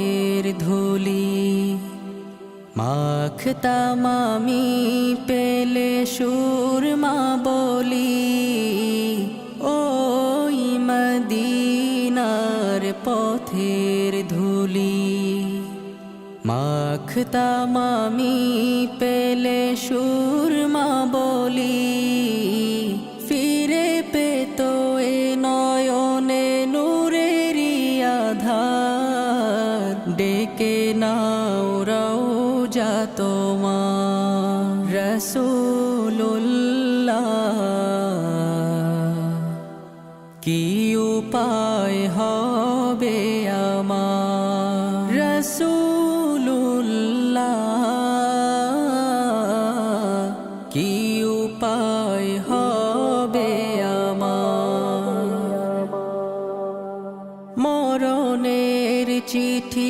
পথের ধুলি মাখতাম আমি পেলে সুর সুরমা বলি, ওই মদিনার পথের ধুলি মাখতাম আমি পেলে সুরমা বলি। ডেকে নাও রওজা তোমার রসুল্লাহ কি উপায় হবে আমার রসুল্লাহ কি উপায় হবে আমার? মরণের চিঠি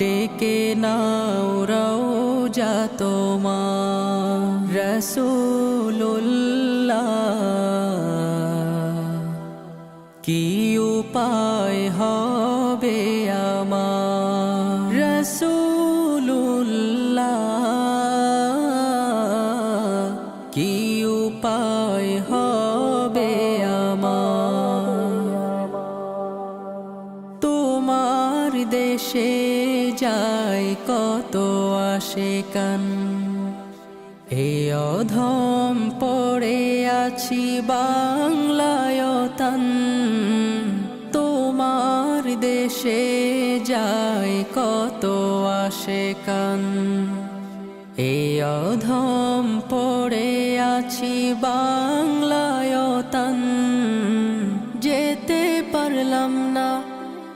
ডেকে নাও রওজা তোমার রসুল্লাহ কি উপায় হবে আমার রসুল্লাহ কি উপায় হবে দেশে যায় কত আসে কান এ অধম পড়ে আছি বাংলায় বাংলায়তন তোমার দেশে যায় কত আসে কান এ অধম পড়ে আছি বাংলায় বাংলায়তন যেতে পারলাম না